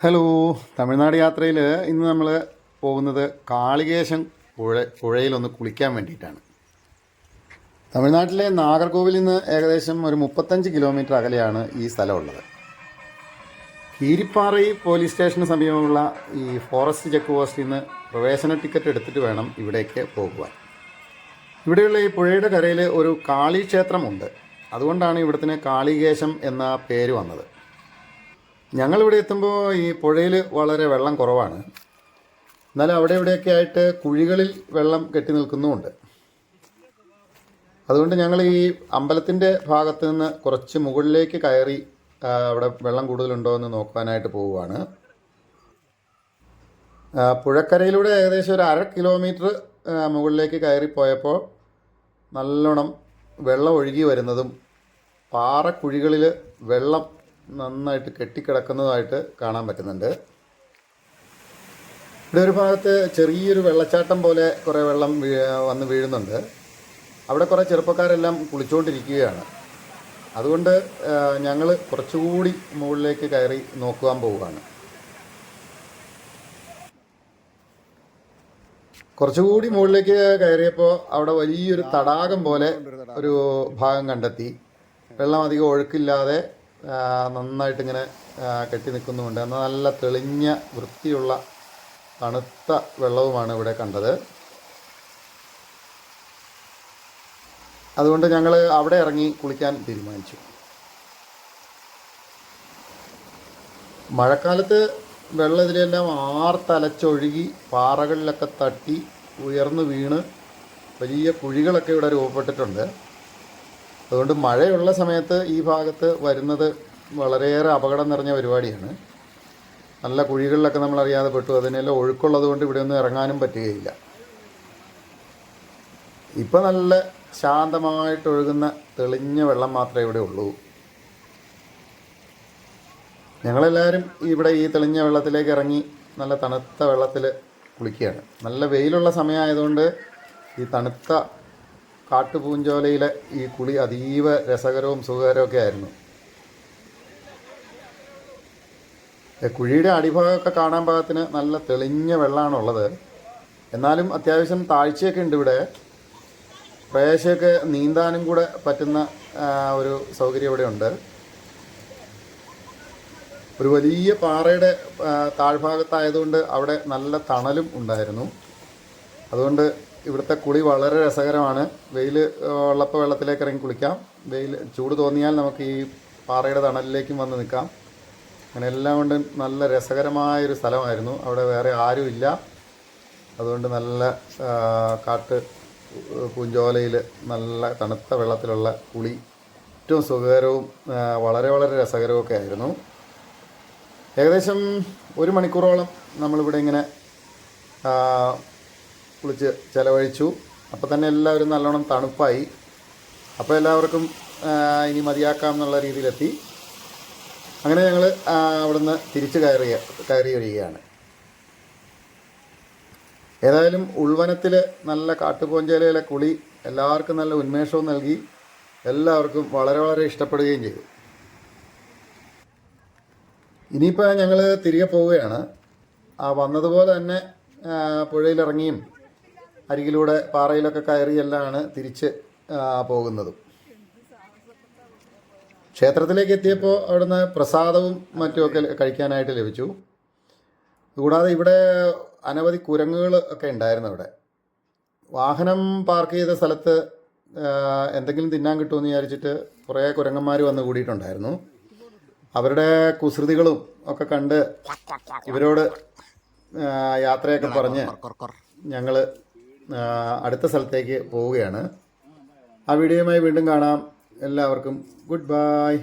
Hello. Tamil Nadu യാത്രയിൽ ഇന്ന് നമ്മൾ പോകുന്നത് കാളികേശം പുഴ പുഴയിലൊന്ന് കുളിക്കാൻ വേണ്ടിയിട്ടാണ്. തമിഴ്നാട്ടിലെ നാഗർകോവിലിൽ നിന്ന് ഏകദേശം ഒരു മുപ്പത്തഞ്ച് കിലോമീറ്റർ അകലെയാണ് ഈ സ്ഥലമുള്ളത്. കീരിപ്പാറയി പോലീസ് സ്റ്റേഷന് സമീപമുള്ള ഈ ഫോറസ്റ്റ് ചെക്ക് പോസ്റ്റിൽ നിന്ന് പ്രവേശന ടിക്കറ്റ് എടുത്തിട്ട് വേണം ഇവിടേക്ക് പോകുവാൻ. ഇവിടെയുള്ള ഈ പുഴയുടെ കരയിൽ ഒരു കാളി ക്ഷേത്രമുണ്ട് അതുകൊണ്ടാണ് ഇവിടത്തിന് കാളികേശം എന്ന പേര് വന്നത്. ഞങ്ങളിവിടെ എത്തുമ്പോൾ ഈ പുഴയിൽ വളരെ വെള്ളം കുറവാണ്. എന്നാലും അവിടെ ഇവിടെയൊക്കെ ആയിട്ട് കുഴികളിൽ വെള്ളം കെട്ടി നിൽക്കുന്നുമുണ്ട്. അതുകൊണ്ട് ഞങ്ങൾ ഈ അമ്പലത്തിന്റെ ഭാഗത്ത് നിന്ന് കുറച്ച് മുകളിലേക്ക് കയറി അവിടെ വെള്ളം കൂടുതലുണ്ടോ എന്ന് നോക്കാനായിട്ട് പോവുകയാണ്. പുഴക്കരയിലൂടെ ഏകദേശം ഒരു അര കിലോമീറ്റർ മുകളിലേക്ക് കയറിപ്പോയപ്പോൾ നല്ലോണം വെള്ളം ഒഴുകി വരുന്നതും പാറക്കുഴികളിൽ വെള്ളം നന്നായിട്ട് കെട്ടിക്കിടക്കുന്നതായിട്ട് കാണാൻ പറ്റുന്നുണ്ട്. ഇവിടെ ഒരു ഭാഗത്ത് ചെറിയൊരു വെള്ളച്ചാട്ടം പോലെ കുറേ വെള്ളം വന്ന് വീഴുന്നുണ്ട്. അവിടെ കുറേ ചെറുപ്പക്കാരെല്ലാം കുളിച്ചുകൊണ്ടിരിക്കുകയാണ് അതുകൊണ്ട് ഞങ്ങൾ കുറച്ചുകൂടി മുകളിലേക്ക് കയറി നോക്കുവാൻ പോവുകയാണ്. കുറച്ചുകൂടി മുകളിലേക്ക് കയറിയപ്പോൾ അവിടെ വലിയൊരു തടാകം പോലെ ഒരു ഭാഗം കണ്ടെത്തി. വെള്ളം അധികം ഒഴുക്കില്ലാതെ ആ, നന്നായിട്ട് ഇങ്ങനെ കെട്ടി നിൽക്കുന്നുമുണ്ട്. എന്നാൽ നല്ല തെളിഞ്ഞ വൃത്തിയുള്ള തണുത്ത വെള്ളവുമാണ് ഇവിടെ കണ്ടത്. അതുകൊണ്ട് ഞങ്ങൾ അവിടെ ഇറങ്ങി കുളിക്കാൻ തീരുമാനിച്ചു. മഴക്കാലത്ത് വെള്ളം ഇതിലെല്ലാം ആർത്തലച്ചൊഴുകി പാറകളിലൊക്കെ തട്ടി ഉയർന്നു വീണ് വലിയ കുഴികളൊക്കെ ഇവിടെ രൂപപ്പെട്ടിട്ടുണ്ട്. അതുകൊണ്ട് മഴയുള്ള സമയത്ത് ഈ ഭാഗത്ത് വരുന്നത് വളരെയേറെ അപകടം നിറഞ്ഞ പരിപാടിയാണ്. നല്ല കുഴികളിലൊക്കെ നമ്മൾ അറിയാതെ പെട്ടു. അതിനെല്ലാം ഒഴുക്കുള്ളത് കൊണ്ട് ഇവിടെ ഒന്നും ഇറങ്ങാനും പറ്റുകയില്ല. ഇപ്പം നല്ല ശാന്തമായിട്ട് ഒഴുകുന്ന തെളിഞ്ഞ വെള്ളം മാത്രമേ ഇവിടെ ഉള്ളൂ. ഞങ്ങളെല്ലാവരും ഇവിടെ ഈ തെളിഞ്ഞ വെള്ളത്തിലേക്ക് ഇറങ്ങി നല്ല തണുത്ത വെള്ളത്തിൽ കുളിക്കുകയാണ്. നല്ല വെയിലുള്ള സമയമായതുകൊണ്ട് ഈ തണുത്ത കാട്ടുപൂഞ്ചോലയിലെ ഈ കുളി അതീവ രസകരവും സുഖകരവും ആയിരുന്നു. കുഴിയുടെ അടിഭാഗമൊക്കെ കാണാൻ പാകത്തിന് നല്ല തെളിഞ്ഞ വെള്ളമാണുള്ളത് എന്നാലും അത്യാവശ്യം താഴ്ചയൊക്കെ ഉണ്ട് ഇവിടെ. പ്രേശയൊക്കെ നീന്താനും കൂടെ പറ്റുന്ന ഒരു സൗകര്യം ഇവിടെ ഉണ്ട്. ഒരു വലിയ പാറയുടെ താഴ്ഭാഗത്തായതുകൊണ്ട് അവിടെ നല്ല തണലും ഉണ്ടായിരുന്നു. അതുകൊണ്ട് ഇവിടുത്തെ കുളി വളരെ രസകരമാണ്. വെയിൽ ഉള്ളപ്പോൾ വെള്ളത്തിലേക്ക് ഇറങ്ങി കുളിക്കാം. വെയിൽ ചൂട് തോന്നിയാൽ നമുക്ക് ഈ പാറയുടെ തണലിലേക്കും വന്ന് നിൽക്കാം. അങ്ങനെ എല്ലാം കൊണ്ടും നല്ല രസകരമായൊരു സ്ഥലമായിരുന്നു. അവിടെ വേറെ ആരുമില്ല. അതുകൊണ്ട് നല്ല കാട്ട് പൂഞ്ചോലയിൽ നല്ല തണുത്ത വെള്ളത്തിലുള്ള കുളി ഏറ്റവും സുഖകരവും വളരെ വളരെ രസകരവും ഒക്കെ ആയിരുന്നു. ഏകദേശം ഒരു മണിക്കൂറോളം നമ്മളിവിടെ ഇങ്ങനെ കുളിച്ച് ചിലവഴിച്ചു. അപ്പോൾ തന്നെ എല്ലാവരും നല്ലോണം തണുപ്പായി. അപ്പോൾ എല്ലാവർക്കും ഇനി മതിയാക്കാം എന്നുള്ള രീതിയിലെത്തി. അങ്ങനെ ഞങ്ങൾ അവിടുന്ന് തിരിച്ച് കയറിയ കയറി വരികയാണ് ഏതായാലും ഉൾവനത്തിൽ നല്ല കാട്ടുപോഞ്ചേലയിലെ കുളി എല്ലാവർക്കും നല്ല ഉന്മേഷവും നൽകി. എല്ലാവർക്കും വളരെ വളരെ ഇഷ്ടപ്പെടുകയും ചെയ്തു. ഇനിയിപ്പോൾ ഞങ്ങൾ തിരികെ പോവുകയാണ്. ആ വന്നതുപോലെ തന്നെ പുഴയിലിറങ്ങിയും അരികിലൂടെ പാറയിലൊക്കെ കയറിയെല്ലാമാണ് തിരിച്ച് പോകുന്നതും. ക്ഷേത്രത്തിലേക്ക് എത്തിയപ്പോൾ അവിടുന്ന് പ്രസാദവും മറ്റുമൊക്കെ കഴിക്കാനായിട്ട് ലഭിച്ചു. കൂടാതെ ഇവിടെ അനവധി കുരങ്ങുകൾ ഒക്കെ ഉണ്ടായിരുന്നു അവിടെ. വാഹനം പാർക്ക് ചെയ്ത സ്ഥലത്ത് എന്തെങ്കിലും തിന്നാൻ കിട്ടുമെന്ന് വിചാരിച്ചിട്ട് കുറേ കുരങ്ങന്മാർ വന്ന് കൂടിയിട്ടുണ്ടായിരുന്നു. അവരുടെ കുസൃതികളും ഒക്കെ കണ്ട് ഇവരോട് യാത്രയൊക്കെ പറഞ്ഞ് ഞങ്ങൾ അടുത്ത സ്ഥലത്തേക്ക് പോവുകയാണ്. ആ വീഡിയോയുമായി വീണ്ടും കാണാം. എല്ലാവർക്കും ഗുഡ് ബൈ.